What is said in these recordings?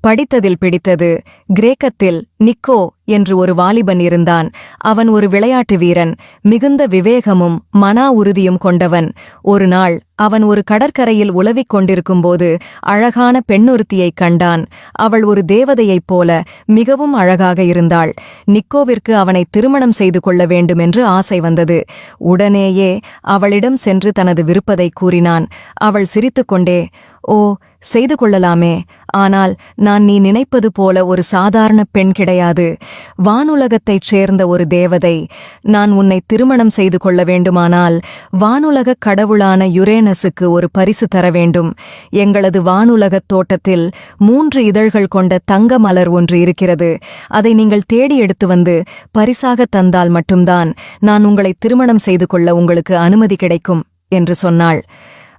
படித்ததில் பிடித்தது. கிரேக்கத்தில் நிக்கோ என்று ஒரு வாலிபன் இருந்தான். அவன் ஒரு விளையாட்டு வீரன். மிகுந்த விவேகமும் மனா உறுதியும் கொண்டவன். ஒரு நாள் அவன் ஒரு கடற்கரையில் உலவிக் கொண்டிருக்கும்போது அழகான பெண்ணொருத்தியைக் கண்டான். அவள் ஒரு தேவதையைப் போல மிகவும் அழகாக இருந்தாள். நிக்கோவிற்கு அவனை திருமணம் செய்து கொள்ள வேண்டுமென்று ஆசை வந்தது. உடனேயே அவளிடம் சென்று தனது விருப்பதை கூறினான். அவள் சிரித்துக்கொண்டே ஓ செய்து கொள்ளலாமே. ஆனால் நான் நீ நினைப்பது போல ஒரு சாதாரண பெண் கிடையாது. வானுலகத்தைச் சேர்ந்த ஒரு தேவதை. நான் உன்னை திருமணம் செய்து கொள்ள வேண்டுமானால் வானுலகக் கடவுளான யுரேனஸுக்கு ஒரு பரிசு தர வேண்டும். எங்களது வானுலகத் தோட்டத்தில் மூன்று இதழ்கள் கொண்ட தங்க மலர் ஒன்று இருக்கிறது. அதை நீங்கள் தேடி எடுத்து வந்து பரிசாக தந்தால் மட்டும்தான் நான் உங்களை திருமணம் செய்து கொள்ள உங்களுக்கு அனுமதி கிடைக்கும் என்று சொன்னாள்.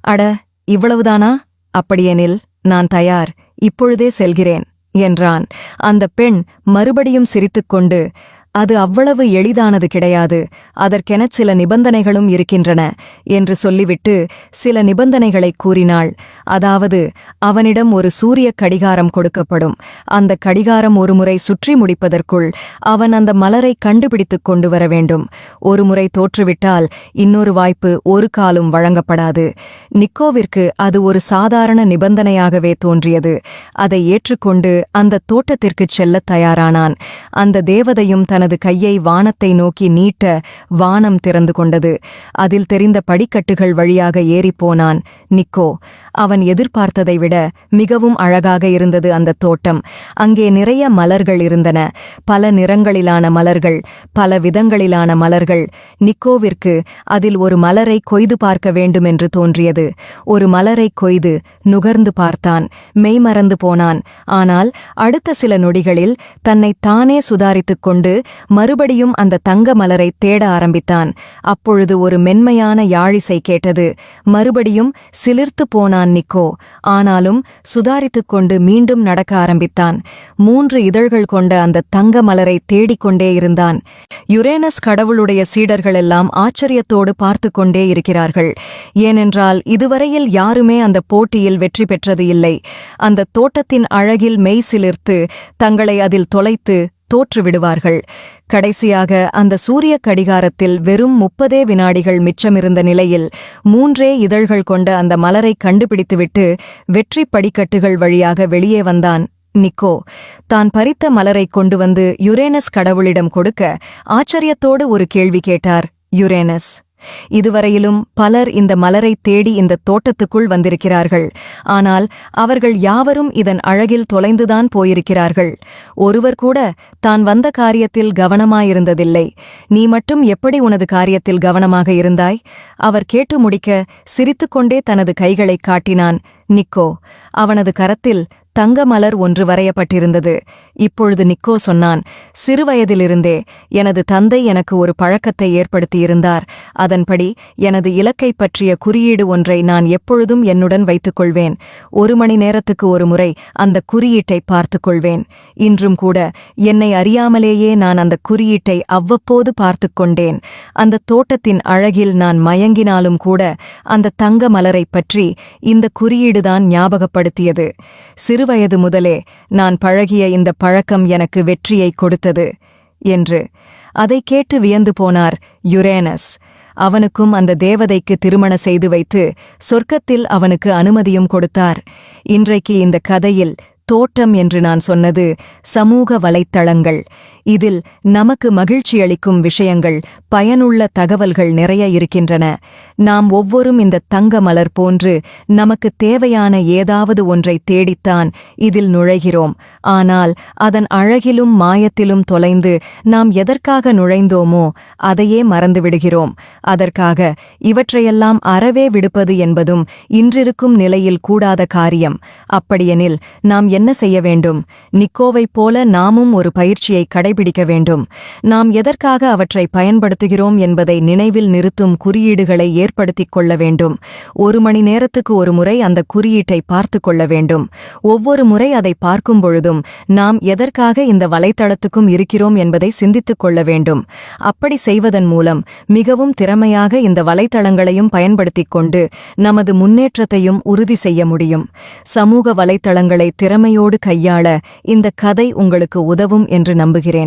அட இவ்வளவுதானா? அப்படியெனில் நான் தயார். இப்பொழுதே செல்கிறேன். என்றான். அந்த பெண் மறுபடியும் சிரித்துக்கொண்டு அது அவ்வளவு எளிதானது கிடையாது. அதற்கெனச் சில நிபந்தனைகளும் இருக்கின்றன என்று சொல்லிவிட்டு சில நிபந்தனைகளை கூறினாள். அதாவது அவனிடம் ஒரு சூரிய கடிகாரம் கொடுக்கப்படும். அந்த கடிகாரம் ஒருமுறை சுற்றி முடிப்பதற்குள் அவன் அந்த மலரை கண்டுபிடித்துக் கொண்டு வர வேண்டும். ஒருமுறை தோற்றுவிட்டால் இன்னொரு வாய்ப்பு ஒரு காலும் வழங்கப்படாது. நிக்கோவிற்கு அது ஒரு சாதாரண நிபந்தனையாகவே தோன்றியது. அதை ஏற்றுக்கொண்டு அந்த தோட்டத்திற்குச் செல்லத் தயாரானான். அந்த தேவதையும் தனது கையை வானத்தை நோக்கி நீட்ட வானம் திறந்து கொண்டது. அதில் தெரிந்த படிக்கட்டுகள் வழியாக ஏறிப்போனான் நிக்கோ. அவன் எதிர்பார்த்ததை விட மிகவும் அழகாக இருந்தது அந்த தோட்டம். அங்கே நிறைய மலர்கள் இருந்தன. பல நிறங்களிலான மலர்கள் பல விதங்களிலான மலர்கள். நிக்கோவிற்கு அதில் ஒரு மலரை கொய்து பார்க்க வேண்டுமென்று தோன்றியது. ஒரு மலரை கொய்து நுகர்ந்து பார்த்தான். மெய்மறந்து போனான். ஆனால் அடுத்த சில நொடிகளில் தன்னை தானே சுதாரித்துக் கொண்டு மறுபடியும் அந்த தங்க மலரை தேட ஆரம்பித்தான். அப்பொழுது ஒரு மென்மையான யாழிசை கேட்டது. மறுபடியும் சிலிர்த்து போனான் நிக்கோ. ஆனாலும் சுதாரித்துக் கொண்டு மீண்டும் நடக்க ஆரம்பித்தான். மூன்று இதழ்கள் கொண்ட அந்த தங்க மலரை தேடிக்கொண்டே இருந்தான். யுரேனஸ் கடவுளுடைய சீடர்களெல்லாம் ஆச்சரியத்தோடு பார்த்து கொண்டே இருக்கிறார்கள். ஏனென்றால் இதுவரையில் யாருமே அந்த போட்டியில் வெற்றி பெற்றது இல்லை. அந்த தோட்டத்தின் அழகில் மெய் சிலிர்த்து தங்களை அதில் தொலைத்து தோற்றுவிடுவார்கள். கடைசியாக அந்த சூரிய கடிகாரத்தில் வெறும் முப்பதே வினாடிகள் மிச்சமிருந்த நிலையில் மூன்றே இதழ்கள் கொண்ட அந்த மலரை கண்டுபிடித்துவிட்டு வெற்றி படிக்கட்டுகள் வழியாக வெளியே வந்தான் நிக்கோ. தான் பறித்த மலரைக் கொண்டு வந்து யுரேனஸ் கடவுளிடம் கொடுக்க ஆச்சரியத்தோடு ஒரு கேள்வி கேட்டார் யுரேனஸ். இதுவரையிலும் பலர் இந்த மலரை தேடி இந்த தோட்டத்துக்குள் வந்திருக்கிறார்கள். ஆனால் அவர்கள் யாவரும் இதன் அழகில் தொலைந்துதான் போயிருக்கிறார்கள். ஒருவர் கூட தான் வந்த காரியத்தில் கவனமாயிருந்ததில்லை. நீ மட்டும் எப்படி உனது காரியத்தில் கவனமாக இருந்தாய்? அவர் கேட்டு முடிக்க சிரித்துக்கொண்டே தனது கைகளைக் காட்டினான். நிக்கோ அவனது கரத்தில் தங்க மலர் ஒன்று வரையப்பட்டிருந்தது. இப்பொழுது நிக்கோ சொன்னான் சிறுவயதிலிருந்தே எனது தந்தை எனக்கு ஒரு பழக்கத்தை ஏற்படுத்தியிருந்தார். அதன்படி எனது இலக்கை பற்றிய குறியீடு ஒன்றை நான் எப்பொழுதும் என்னுடன் வைத்துக் கொள்வேன் ஒரு மணி நேரத்துக்கு ஒரு முறை அந்த குறியீட்டை பார்த்துக் கொள்வேன் இன்றும் கூட என்னை அறியாமலேயே நான் அந்த குறியீட்டை அவ்வப்போது பார்த்துக் கொண்டேன் அந்த தோட்டத்தின் அழகில் நான் மயங்கினாலும் கூட அந்த தங்க மலரைப் பற்றி இந்த குறியீடுதான் ஞாபகப்படுத்தியது. சிறு சிறுவயது முதலே நான் பழகிய இந்த பழக்கம் எனக்கு வெற்றியை கொடுத்தது என்று. அதை கேட்டு வியந்து போனார் யுரேனஸ். அவனுக்கும் அந்த தேவதைக்கு திருமண செய்து வைத்து சொர்க்கத்தில் அவனுக்கு அனுமதியும் கொடுத்தார். இன்றைக்கு இந்த கதையில் தோட்டம் என்று நான் சொன்னது சமூக வலைத்தளங்கள். இதில் நமக்கு மகிழ்ச்சியளிக்கும் விஷயங்கள் பயனுள்ள தகவல்கள் நிறைய இருக்கின்றன. நாம் ஒவ்வொரும் இந்த தங்க மலர் போன்று நமக்கு தேவையான ஏதாவது ஒன்றை தேடித்தான் இதில் நுழைகிறோம். ஆனால் அதன் அழகிலும் மாயத்திலும் தொலைந்து நாம் எதற்காக நுழைந்தோமோ அதையே மறந்துவிடுகிறோம். அதற்காக இவற்றையெல்லாம் அறவே விடுப்பது என்பதும் இன்றிருக்கும் நிலையில் கூடாத காரியம். அப்படியெனில் நாம் என்ன செய்ய வேண்டும்? நிக்கோவைப் போல நாமும் ஒரு பயிற்சியை கடை கடைபிடிக்க வேண்டும். நாம் எதற்காக அவற்றை பயன்படுத்துகிறோம் என்பதை நினைவில் நிறுத்தும் குறியீடுகளை ஏற்படுத்திக் கொள்ள வேண்டும். ஒரு மணி நேரத்துக்கு ஒரு முறை அந்த குறியீட்டை பார்த்து கொள்ள வேண்டும். ஒவ்வொரு முறை அதை பார்க்கும் பொழுதும் நாம் எதற்காக இந்த வலைத்தளத்துக்கும் இருக்கிறோம் என்பதை சிந்தித்துக் கொள்ள வேண்டும். அப்படி செய்வதன் மூலம் மிகவும் திறமையாக இந்த வலைத்தளங்களையும் பயன்படுத்திக் கொண்டு நமது முன்னேற்றத்தையும் உறுதி செய்ய முடியும். சமூக வலைத்தளங்களை திறமையோடு கையாள இந்த கதை உங்களுக்கு உதவும் என்று நம்புகிறேன்.